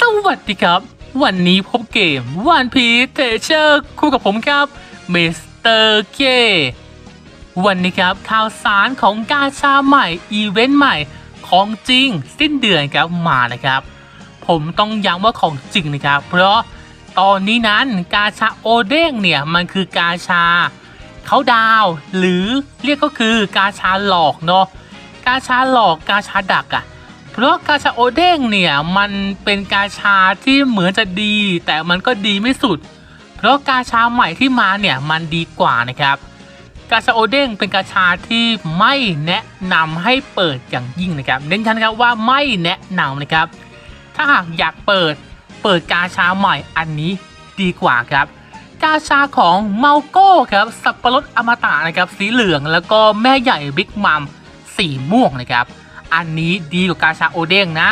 สวัสดีครับ วันนี้พบเกมวันพีเทเชอร์คู่กับผมครับมิสเตอร์เควันนี้ครับข่าวสารของกาชาใหม่ อีเวนต์ใหม่ของจริงสิ้นเดือนครับมานะครับ ผมต้องย้ำว่าของจริงนะครับ เพราะตอนนี้นั้นกาชาโอเด้งเนี่ยมันคือกาชาเขาดาวหรือเรียกก็คือกาชาหลอกเนาะกาชาหลอกกาชาดักอะ เพราะกาชาโอเด้งเนี่ยมันเป็นกาชาที่เหมือนจะดี แต่มันก็ดีไม่สุด เพราะกาชาใหม่ที่มาเนี่ยมันดีกว่านะครับ กาชาโอเด้งเป็นกาชาที่ไม่แนะนำให้เปิดอย่างยิ่งนะครับ เน้นย้ำนครับว่าไม่แนะนำนะครับ ถ้าหากอยากเปิดเปิดกาชาใหม่อันนี้ดีกว่าครับ กาชาของเมาโก้ครับสับปะรดอมตะนะครับสีเหลืองแล้วก็แม่ใหญ่บิ๊กมัมสีม่วงนะครับ อันนี้ดีกว่ากาชาโอเด้งนะ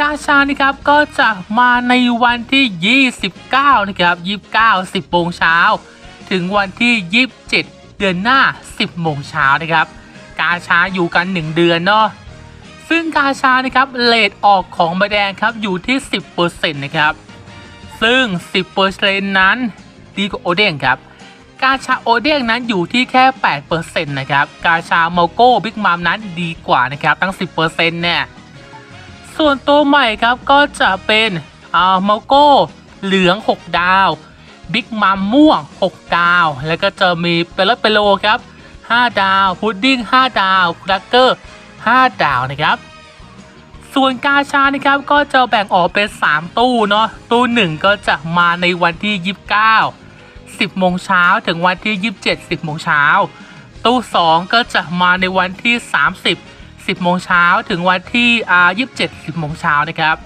กาชานี่ครับก็จะมาในวันที่ 29 นะครับ 29 10โมงเช้าถึงวันที่ 27 เดือนหน้า 10โมงเช้านะครับ กาชาอยู่กัน 1 เดือนเนาะซึ่งกาชานะครับเลทออกของใบแดงครับอยู่ที่ 10%นะครับ ซึ่ง 10%นั้นดีกว่าโอเด้งครับ กาชาโอเด้งนั้นอยู่ที่แค่ 8%นะครับ กาชาโมโก้บิ๊กมัมนั้นดีกว่านะครับ ตั้ง 10%เนี่ย ส่วนตัวใหม่ครับก็จะเป็นอ่าโมโก้เหลือง 6 ดาวบิ๊กมัมม่วง 6 ดาว แล้วก็จะมีเปโลเปโลครับ 5 ดาว พุดดิ้ง 5 ดาวครักเกอร์ 5 ดาวนะครับ ส่วนกาชานะครับก็จะแบ่งออกเป็น 3 ตู้เนาะ ตู้ 1 ก็จะมาในวันที่ 29 10 โมงเช้าถึงวันที่ 27 10 โมงเช้า ตู้ 2 ก็จะมาในวันที่ 30 10 โมงเช้าถึงวันที่อ่า27 10 โมงเช้านะครับ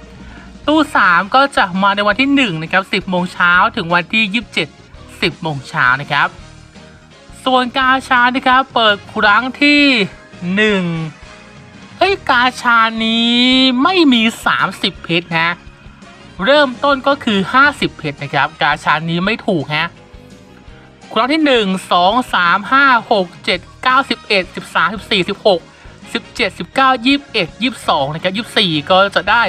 ตู้ 3 ก็จะมาในวันที่1นะครับ10 โมงเช้าถึงวันที่ 27 10 โมงเช้านะครับ ส่วนกาชานะครับเปิดครั้งที่ 1เอ้ยกาชานี้ไม่มี 30 เพชรนะเริ่มต้นก็คือ 50 เพชรนะครับ กาชานี้ไม่ถูกฮะ คุณรั้งที่1 2 3 5 6 7 9 11 13 14 16 17 19 21 22นะครับ24ก็จะได้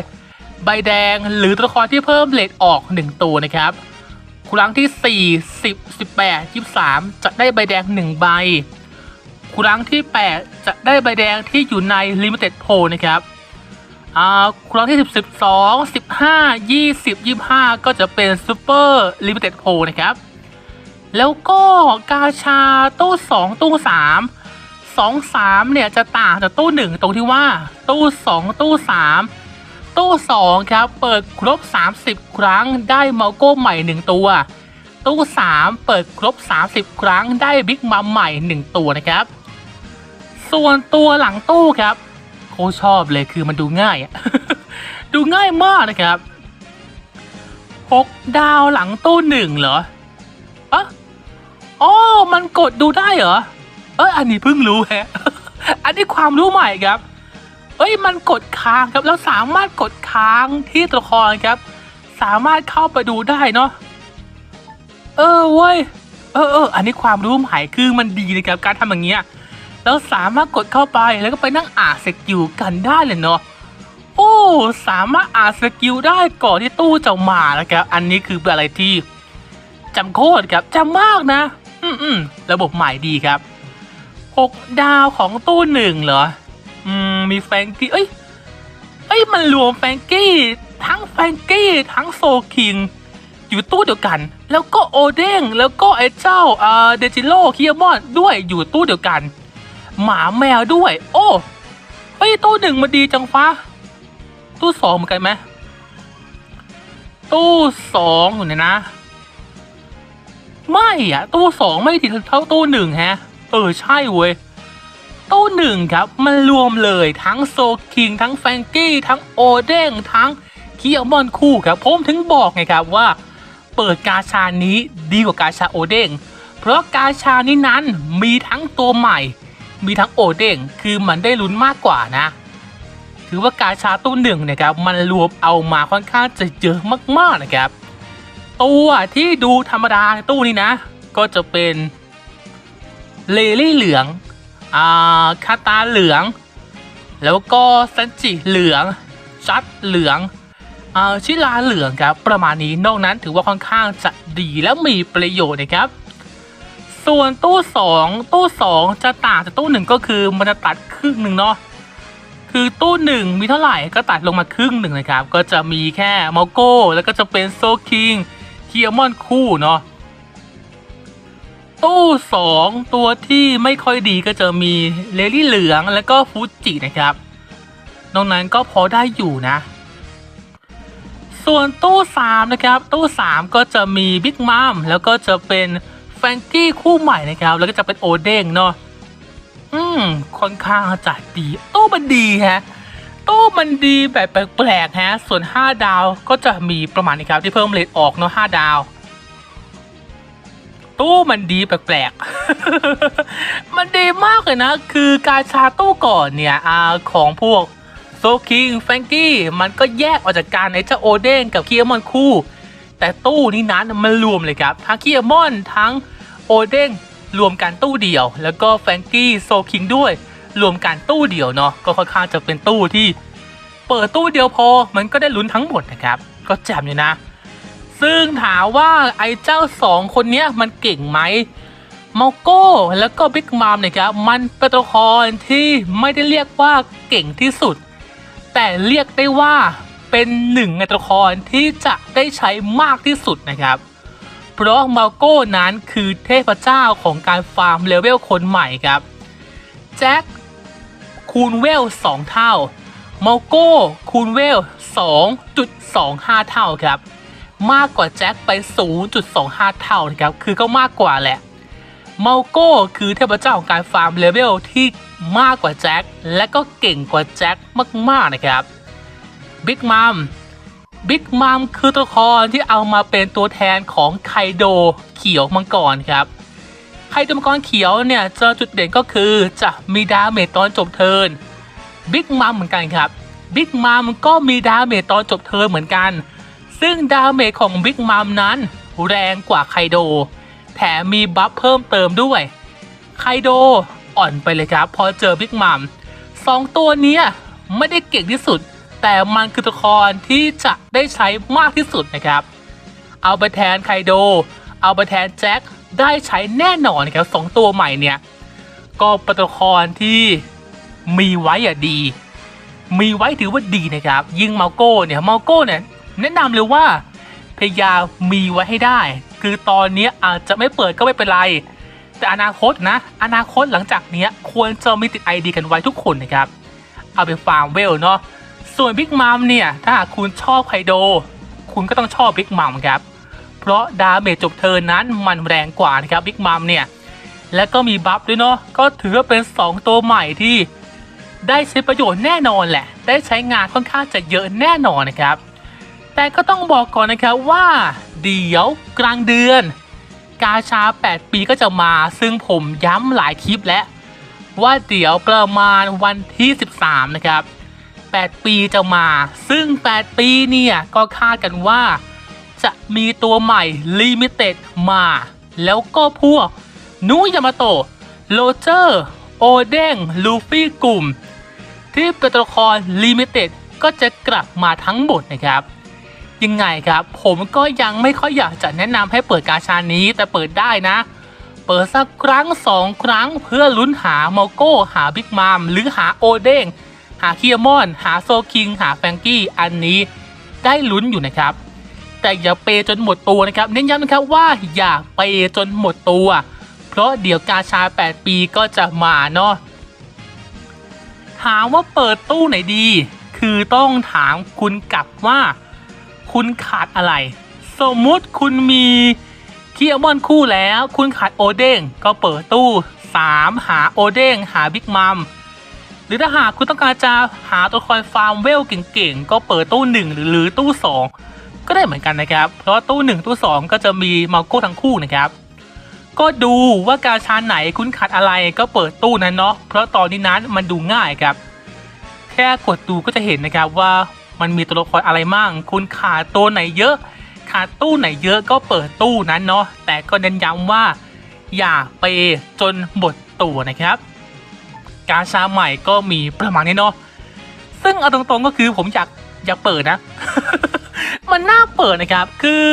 ใบแดงหรือตัวละครที่เพิ่มเลทออก1ตัวนะครับคุณรังที่4 10 18 23จะได้ใบแดง1ใบคุณรังที่8จะได้ใบแดงที่อยู่ใน Limited p o นะครับอ่าครั้งที่10 12 15 20 25ก็จะเป็น Super Limited p o นะครับ แล้วก็กาชาตู้2ตู้3 2 3เนี่ยจะต่างจากตู้1ตรงที่ว่า ตู้2ตู้3ตู้2ครับเปิดครบ 30 ครั้งได้เมาโก้ใหม่ 1 ตัว ตู้3เปิดครบ 30 ครั้งได้บิ๊กมัมใหม่ 1 ตัวนะครับ ส่วนตัวหลังตู้ครับโคชอบเลยคือมันดูง่าย ดูง่ายมากนะครับ 6 ดาวหลังตู้หนึ่งเหรอ อ๋อมันกดดูได้เหรอ เอยอันนี้เพิ่งรู้แฮะ อันนี้ความรู้ใหม่ครับ เอ้ยมันกดค้างครับ แล้วสามารถกดค้างที่ตัวละครครับ สามารถเข้าไปดูได้เนาะ เออเว้ย เออเอออันนี้ความรู้ใหม่คือมันดีนะครับ การทำอย่างเงี้ย แล้วสามารถกดเข้าไปแล้วก็ไปนั่งอ่านสกิลกันได้เลยเนาะโอ้ สามารถอ่านสกิลได้ก่อนที่ตู้จะมาแล้วครับ อันนี้คืออะไรที่จำโคตรครับจำมากนะ อืมอืมระบบใหม่ดีครับหกดาวของตู้หนึ่งเหรอ อืม มีแฟงกี้ เอ้ย เอ้ย มันรวมแฟงกี้ ทั้งแฟงกี้ทั้งโซคิง อยู่ตู้เดียวกัน แล้วก็โอเด้ง แล้วก็ไอ้เจ้าเอ่อเดจิโร่คิยามอนด้วยอยู่ตู้เดียวกัน หมาแมวด้วย โอ้เฮ้ยตู้หนึ่งมันดีจังฟ้า ตู้สองเหมือนกันไหมตู้สองอยู่เนี่ยนะ ไม่อะตู้สองไม่ดีเท่าตู้หนึ่งฮะ เออใช่เว้ยตู้หนึ่งครับ มันรวมเลยทั้งโซคิง ทั้งแฟงกี้ ทั้งโอเด้งทั้งเคียมอนคู่ครับ ผมถึงบอกไงครับว่า เปิดกาชานี้ดีกว่ากาชาโอเด้งเพราะกาชานี้นั้นมีทั้งตัวใหม่ มีทั้งโอเด้งคือมันได้ลุ้นมากกว่านะ ถือว่ากาชาตู้หนึ่งนะครับ มันรวมเอามาค่อนข้างจะเยอะมากๆนะครับ ตัวที่ดูธรรมดาในตู้นี้นะ ก็จะเป็นเลลี่เหลืองอ่าคาตาเหลือง แล้วก็ซันจิเหลืองจัดเหลืองอ่าชิลาเหลืองครับประมาณนี้นอกนั้นถือว่าค่อนข้างจะดีและมีประโยชน์นะครับ ส่วนตู้สองตู้สองจะต่างจากตู้หนึ่งก็คือมันจะตัดครึ่งหนึ่งเนาะคือตู้หนึ่งมีเท่าไหร่ก็ตัดลงมาครึ่งหนึ่งนะครับ ก็จะมีแค่มาโก้แล้วก็จะเป็นโซคิง เคียมอนคู่เนาะตู้สองตัวที่ไม่ค่อยดีก็จะมีเลลี่เหลืองแล้วก็ฟูจินะครับนอกนั้นก็พอได้อยู่นะ ส่วนตู้สามนะครับ ตู้สามก็จะมีบิ๊กมัมแล้วก็จะเป็นแฟรงกี้คู่ใหม่นะครับ แล้วก็จะเป็นโอเด้งเนาะอืมค่อนข้างจะดีตู้มันดีฮะ ตู้มันดีแบบแปลกๆฮะ ส่วน 5 ดาวก็จะมีประมาณนี้ครับที่เพิ่มเลทออกเนาะ5ดาว ตู้มันดีแปลกๆ มันดีมากเลยนะ คือการชาตู้ก่อนเนี่ยอาของพวกโซคิงแฟงกี้มันก็แยกออกจากการในเจ้าโอเด้งกับเคียมอนคู่ แต่ตู้นี้นั้นมันรวมเลยครับ ทั้งเคียมอนทั้งโอเด้งรวมกันตู้เดียว แล้วก็แฟงกี้โซคิงด้วย รวมกันตู้เดียวเนาะก็ค่อนข้างจะเป็นตู้ที่เปิดตู้เดียวพอมันก็ได้ลุ้นทั้งหมดนะครับก็แจ่มอยู่นะ ซึ่งถามว่าไอ้เจ้าสองคนเนี้ยมันเก่งไหมมอโก้แล้วก็บิ๊กมามเนี่ยครับมันเป็นตัวละครที่ไม่ได้เรียกว่าเก่งที่สุด แต่เรียกได้ว่าเป็นหนึ่งในตัวละครที่จะได้ใช้มากที่สุดนะครับ เพราะมาโก้นั้นคือเทพเจ้าของการฟาร์มเลเวลคนใหม่ครับ แจ็ค คูณเวล 2 เท่ามาโก้คูณเวล 2.25 เท่าครับ มากกว่าแจ็คไป 0.25 เท่านะครับ คือก็มากกว่าแหละมาโก้คือเทพเจ้าของการฟาร์มเลเวลที่มากกว่าแจ็คและก็เก่งกว่าแจ็คมากๆนะครับบิ๊กมัมบิ๊กมัมคือตัวละครที่เอามาเป็นตัวแทนของไคโดเขียวมังกรครับ ไคโดมกรเขียวเนี่ยเจอจุดเด่นก็คือจะมีดาเมจตอนจบเทินบิ๊กมัมเหมือนกันครับบิ๊กมัมก็มีดาเมจตอนจบเทินเหมือนกัน ซึ่งดาเมจของบิ๊กมัมนั้นแรงกว่าไคโด แถมมีบัฟเพิ่มเติมด้วย ไคโดอ่อนไปเลยครับพอเจอบิ๊กมัมสองตัวนี้ไม่ได้เก่งที่สุด แต่มันคือตัวละครที่จะได้ใช้มากที่สุดนะครับ เอาไปแทนไคโด เอาไปแทนแจ็ค ได้ใช้แน่นอนครับสองตัวใหม่เนี่ยก็ป็นตัวละครที่มีไว้อะดี มีไว้ถือว่าดีนะครับ ยิ่งมาโก้เนี่ยมาโก้เนี่ยแนะนำเลยว่าพยายามมีไว้ให้ได้ คือตอนนี้อาจจะไม่เปิดก็ไม่เป็นไร แต่อนาคตนะ อนาคตหลังจากนี้ควรจะมีติดไอดีกันไว้ทุกคนนะครับ เอาไปฟาร์มเวลเนาะส่วนบิ๊กมัมเนี่ยถ้าหากคุณชอบไคโด คุณก็ต้องชอบบิ๊กมัมครับ ราะดาเมจจบเทินนั้นมันแรงกว่านะครับบิ๊กมัมเนี่ย และก็มีบัฟด้วยเนาะก็ถือว่าเป็น 2 ตัวใหม่ที่ ได้ใช้ประโยชน์แน่นอนแหละ ได้ใช้งานค่อนข้างจะเยอะแน่นอนนะครับ แต่ก็ต้องบอกก่อนนะครับว่า เดี๋ยวกลางเดือน กาชา 8 ปีก็จะมาซึ่งผมย้ำหลายคลิปแล้วว่าเดี๋ยวประมาณวันที่ 13 นะครับ 8 ปีจะมา ซึ่ง 8 ปีเนี่ย ก็คาดกันว่า จะมีตัวใหม่ลิมิเต็ดมา แล้วก็พวกนุยามาโตะโรเจอร์ โอเด้งลูฟี่กลุ่ม ที่เป็นตัวละครลิมิเต็ดก็จะกลับมาทั้งหมดนะครับ ยังไงครับ ผมก็ยังไม่ค่อยอยากจะแนะนำให้เปิดกาชานี้แต่เปิดได้นะ เปิดสักครั้งสองครั้งเพื่อลุ้นหาโมโก้หาบิ๊กมามหรือหาโอเด้งหาเคียมอน หาโซคิง หาแฟงกี้ อันนี้ได้ลุ้นอยู่นะครับ แต่อย่าเปย์จนหมดตัวนะครับ เน้นย้ำนะครับว่าอย่าเปย์จนหมดตัว เพราะเดี๋ยวกาชา 8 ปีก็จะมาเนาะถามว่าเปิดตู้ไหนดี คือต้องถามคุณกลับว่า คุณขาดอะไร สมมุติคุณมีเคียมอนคู่แล้ว คุณขาดโอเด้งก็เปิดตู้ 3 หาโอเด้งหาบิ๊กมัมหรือถ้าหากคุณต้องการจะหาตัวคอยฟาร์มเวลเก่งๆ ก็เปิดตู้ 1 หรือหรือตู้ 2 ก็ได้เหมือนกันนะครับ เพราะตู้ 1 ตู้ 2 ก็จะมีมาโก้ทั้งคู่นะครับ ก็ดูว่ากาชาไหนคุณขาดอะไรก็เปิดตู้นั้นเนาะเพราะตอนนี้นั้นมันดูง่ายครับ แค่กดดูก็จะเห็นนะครับว่ามันมีตัวละครอะไรมั่ง คุณขาดตัวไหนเยอะ ขาดตู้ไหนเยอะก็เปิดตู้นั้นเนาะแต่ก็เน้นย้ำว่า อย่าไปจนหมดตัวนะครับ กาชาใหม่ก็มีประมาณนี้เนาะซึ่งเอาตรงๆก็คือผมอยากอยากเปิดนะ น่าเปิดนะครับ คือ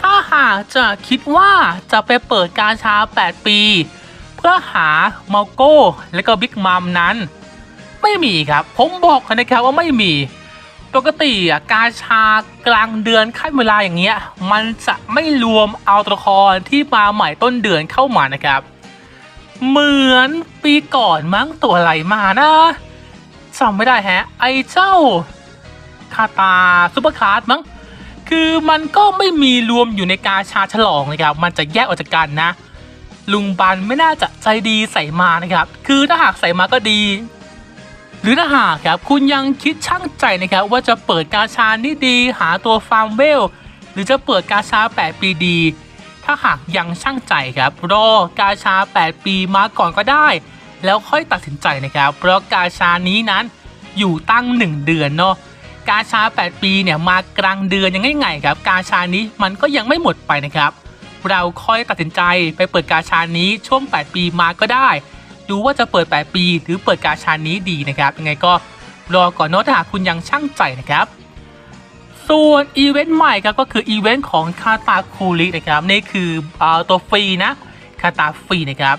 ถ้าหากจะคิดว่าจะไปเปิดการชา 8 ปี เพื่อหาเมาโก้ และก็บิ๊กมัมนั้น ไม่มีครับ ผมบอกนะครับว่าไม่มี ปกติอะการชากลางเดือนขั้นเวลาอย่างเงี้ย มันจะไม่รวมเอาตัวละครที่มาใหม่ต้นเดือนเข้ามานะครับ เหมือนปีก่อนมั้งตัวอะไรมานะจำไม่ได้แฮะ ไอเจ้าคาตาซุปเปอร์คาร์ดมั้ง คือมันก็ไม่มีรวมอยู่ในกาชาฉลองนะครับ มันจะแยกออกจากกันนะ ลุงบันไม่น่าจะใจดีใส่มานะครับ คือถ้าหากใส่มาก็ดี หรือถ้าหากครับคุณยังคิดช่างใจนะครับ ว่าจะเปิดกาชานี่ดี หาตัวฟาร์มเวลหรือจะเปิดกาชา 8 ปีดี ถ้าหากยังช่างใจครับรอกาชา 8 ปีมาก่อนก็ได้ แล้วค่อยตัดสินใจนะครับ เพราะกาชานี้นั้นอยู่ตั้ง 1 เดือนเนาะ กาชา 8 ปีเนี่ยมากลางเดือนยังไงๆครับ กาชานี้มันก็ยังไม่หมดไปนะครับ เราค่อยตัดสินใจไปเปิดกาชานี้ช่วง 8 ปีมาก็ได้ ดูว่าจะเปิด 8 ปีหรือเปิดกาชานี้ดีนะครับยังไงก็รอก่อนเนาะถ้าหากคุณยังช่างใจนะครับ ส่วนอีเวนต์ใหม่ครับก็คืออีเวนต์ของคาตาคูรินะครับนี่คืออตัวฟรีนะคาตาฟรีนะครับ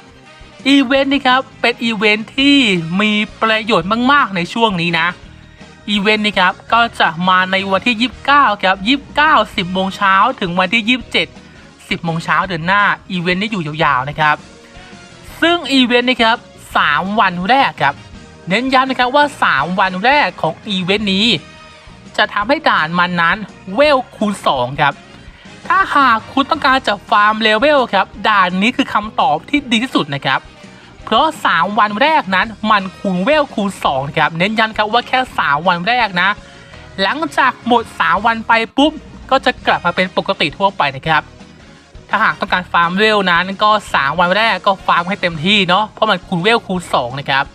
อีเวนต์นี้ครับเป็นอีเวนต์ที่มีประโยชน์มาก ๆ ในช่วงนี้นะ อีเวนต์นี้ครับก็จะมาในวันที่ 29 ครับ 29 10โมงเช้าถึงวันที่ 27 10โมงเช้าเดือนหน้าอีเวนต์นี้อยู่ยาวๆนะครับ ซึ่งอีเวนต์นี้ครับ 3 วันแรกครับ เน้นย้ำนะครับว่า 3 วันแรกของอีเวนต์นี้ จะทำให้ด่านมันนั้นเวลคูณ 2 ครับ ถ้าหากคุณต้องการจะฟาร์มเลเวลครับ ด่านนี้คือคำตอบที่ดีที่สุดนะครับ เพราะ 3 วันแรกนั้นมันคูณเวลคูณ2นะครับเน้นย้ำครับว่าแค่ 3 วันแรกนะ หลังจากหมด 3 วันไปปุ๊บ ก็จะกลับมาเป็นปกติทั่วไปนะครับถ้าหากต้องการฟาร์มเวลนั้นก็ 3 วันแรกก็ฟาร์มให้เต็มที่เนาะเพราะมันคูณเวลคูณ2นะครับ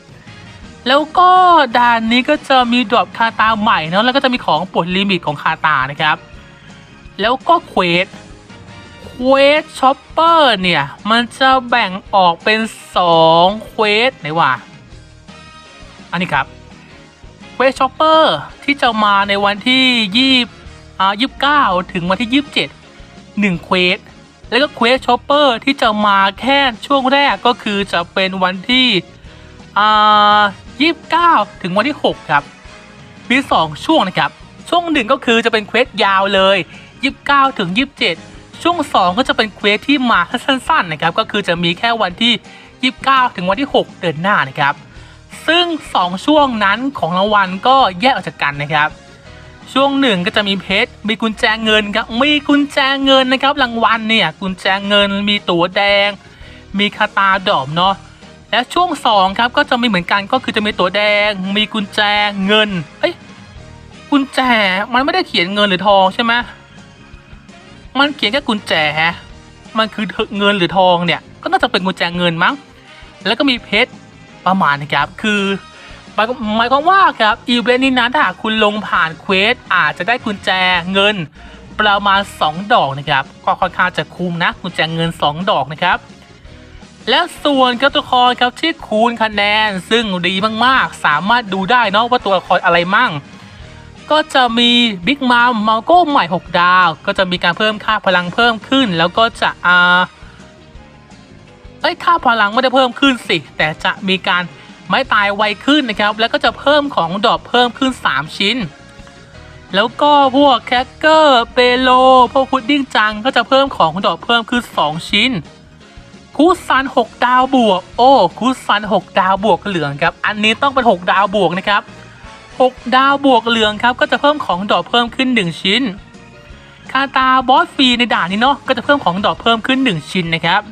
แล้วก็ด่านนี้ก็จะมีดรอปคาตาใหม่เนาะแล้วก็จะมีของปลดลิมิตของคาตานะครับ แล้วก็เควส เควสช็อปเปอร์เนี่ย มันจะแบ่งออกเป็น2เควสไหนวะอันนี้ครับเควสช็อปเปอร์ที่จะมาในวันที่ยี่อ่ายี่สิบเก้าถึงวันที่ยี่สิบเจ็ดหนึ่งเควสแล้วก็เควสช็อปเปอร์ที่จะมาแค่ช่วงแรกก็คือจะเป็นวันที่อ่ายี่สิบเก้าถึงวันที่หกครับมีสองช่วงนะครับ ช่วงหนึ่งก็คือจะเป็นเควสยาวเลยยี่สิบเก้าถึงยี่สิบเจ็ด ช่วงสองก็จะเป็นเควสที่มาสั้นๆนะครับก็คือจะมีแค่วันที่ยี่สิบเก้าถึงวันที่หกเดือนหน้านะครับ ซึ่ง 2 ช่วงนั้นของรางวัลก็แยกออกจากกันนะครับ ช่วงหนึ่งก็จะมีเพชรมีกุญแจเงินครับมีกุญแจเงินนะครับรางวัลเนี่ยกุญแจเงิน มีตั๋วแดง มีคาตาดอมเนาะและช่วง 2 ครับก็จะมีเหมือนกันก็คือจะมีตั๋วแดง มีกุญแจเงินเอ้ยกุญแจมันไม่ได้เขียนเงินหรือทองใช่ไหม มันเขียนแค่กุญแจมันคือเงินหรือทองเนี่ย ก็น่าจะเป็นกุญแจเงินมั้ง แล้วก็มีเพชรประมาณนะครับ คือหมายความว่าครับอีเวนต์นี้นะถ้าหากคุณลงผ่านเควสอาจจะได้กุญแจเงินประมาณ 2 ดอกนะครับ ก็ค่อนข้างจะคุ้มนะกุญแจเงิน 2 ดอกนะครับ และส่วนครับตัวละครครับที่คูณคะแนนซึ่งดีมากๆ สามารถดูได้เนาะว่าตัวละครอะไรมั่ง ก็จะมีบิ๊กมัมมาโก้ใหม่ 6 ดาว ก็จะมีการเพิ่มค่าพลังเพิ่มขึ้น แล้วก็จะอ่าเอ้ยค่าพลังไม่ได้เพิ่มขึ้นสิ แต่จะมีการไม่ตายไวขึ้นนะครับ แล้วก็จะเพิ่มของดอกเพิ่มขึ้น 3 ชิ้น แล้วก็พวกแคคเกอร์เปโลพวกพุดดิ้งจังก็จะเพิ่มของดอกเพิ่มขึ้น 2 ชิ้นคูซัน 6 ดาวบวก โอ้คูซัน 6 ดาวบวกเหลืองครับ อันนี้ต้องเป็น 6 ดาวบวกนะครับ 6 ดาวบวกเหลืองครับ ก็จะเพิ่มของดอกเพิ่มขึ้น 1 ชิ้น คาตาบอสฟรีในด่านนี้เนาะก็จะเพิ่มของดอกเพิ่มขึ้น 1 ชิ้นนะครับ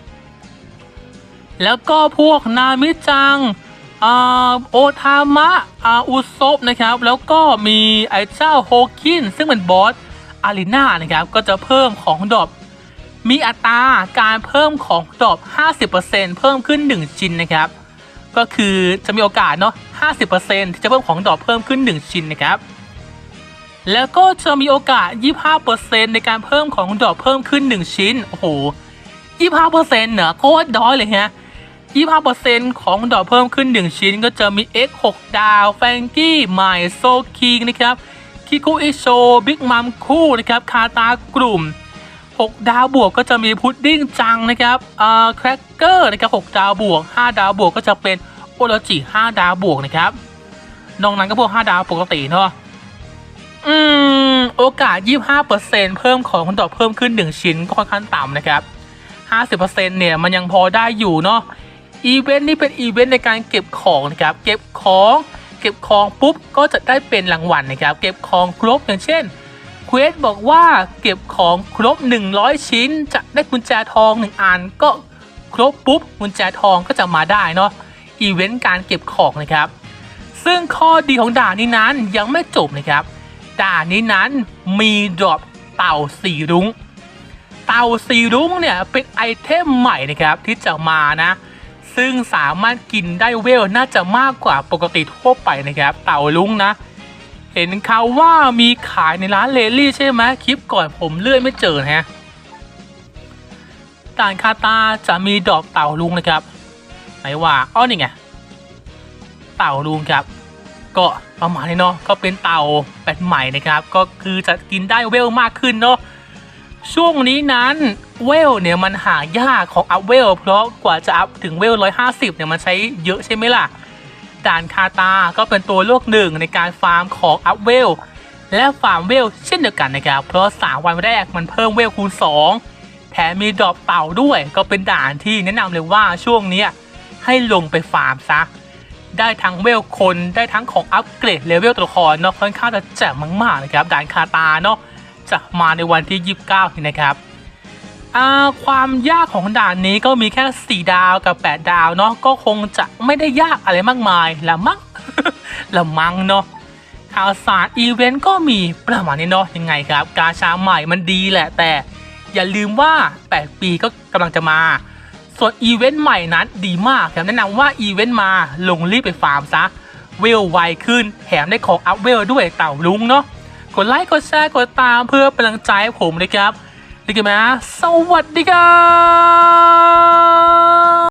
แล้วก็พวกนามิจังอ่าโอทามะอาอุซบนะครับ แล้วก็มีไอ้เจ้าโฮคินซึ่งเป็นบอสอารีนานะครับ ก็จะเพิ่มของดอกมีอัตราการเพิ่มของดอก 50%เพิ่มขึ้น 1 ชิ้นนะครับ ก็คือจะมีโอกาสเนาะ 50%ที่จะเพิ่มของดอกเพิ่มขึ้น 1 ชิ้นนะครับ แล้วก็จะมีโอกาส 25%ในการเพิ่มของดอกเพิ่มขึ้น 1 ชิ้น โอ้โห 25%เนอะโคตรด้อยเลยฮะ25%ของดอกเพิ่มขึ้น 1 ชิ้น ก็จะมี X 6 ดาวแฟงกี้ใหม่โซคิงนะครับคิคุอิโชบิ๊กมัมคู่นะครับคาตากลุ่ม 6 ดาวบวกก็จะมีพุดดิ้งจังนะครับอ่าแครกเกอร์นะครับ6ดาวบวก 5 ดาวบวกก็จะเป็น โอโรจิ5ดาวบวกนะครับนอกนั้นก็พวก 5 ดาวปกติเนาะอืม โอกาส 25%เพิ่มของดอกเพิ่มขึ้น 1 ชิ้นก็ค่อนข้างต่ำนะครับ 50%เนี่ยมันยังพอได้อยู่เนาะอีเวนต์นี่เป็นอีเวนต์ในการเก็บของนะครับ เก็บของเก็บของปุ๊บก็จะได้เป็นรางวัลนะครับ เก็บของครบอย่างเช่นเควสบอกว่าเก็บของครบ 100 ชิ้น จะได้กุญแจทอง 1 อันก็ครบปุ๊บกุญแจทองก็จะมาได้เนาะ อีเวนต์การเก็บของนะครับ ซึ่งข้อดีของด่านนี้นั้นยังไม่จบนะครับ ด่านนี้นั้นมีดรอปเต่าสีรุ้ง เต่าสีรุ้งเนี่ยเป็นไอเทมใหม่นะครับที่จะมานะ ซึ่งสามารถกินได้เวลน่าจะมากกว่าปกติทั่วไปนะครับ เต่าลุงนะ เห็นเขาว่ามีขายในร้านเลลี่ใช่ไหมคลิปก่อนผมเลื่อนไม่เจอนะฮะด่านคาตาจะมีดอกเต่าลุงนะครับ ไหนว่าอ้อนี่ไง เต่าลุงครับ ก็ประมาณนี้เนาะ ก็เป็นเต่าแบบใหม่นะครับ ก็คือจะกินได้เวลมากขึ้นเนาะ ช่วงนี้นั้นเวลเนี่ยมันหายากของอัพเวล เพราะกว่าจะอัพถึงเวล150เนี่ยมันใช้เยอะใช่ไหมล่ะ ด่านคาตา ก็เป็นตัวเลือกหนึ่งในการฟาร์มของอัพเวลและฟาร์มเวลเช่นเดียวกันนะครับ เพราะ 3 วันแรกมันเพิ่มเวลคูณ 2 แถมมีดรอปเต่าด้วย ก็เป็นด่านที่แนะนำเลยว่าช่วงเนี้ย ให้ลงไปฟาร์มซะ ได้ทั้งเวลคนได้ทั้งของอัปเกรดเลเวลตัวละครเนาะค่อนข้างจะแจ่มมากๆนะครับด่านคาตาเนาะจะมาในวันที่ 29 นี่นะครับความยากของด่านนี้ก็มีแค่ 4 ดาวกับ 8 ดาวเนาะก็คงจะไม่ได้ยากอะไรมากมายละมั้งละมั้งเนาะข่าวสารอีเวนต์ก็มีประมาณนี้เนาะยังไงครับ กาชาใหม่มันดีแหละแต่อย่าลืมว่า 8 ปีก็กำลังจะมา ส่วนอีเวนต์ใหม่นั้นดีมากครับแนะนำว่าอีเวนต์มาลงรีบไปฟาร์มซะเวลไวขึ้นแถมได้ของอัพเวลด้วยเต่าลุงเนาะกดไลค์กดแชร์กดตามเพื่อเป็นกำลังใจให้ผมนะครับดีกันไหมสวัสดีครับ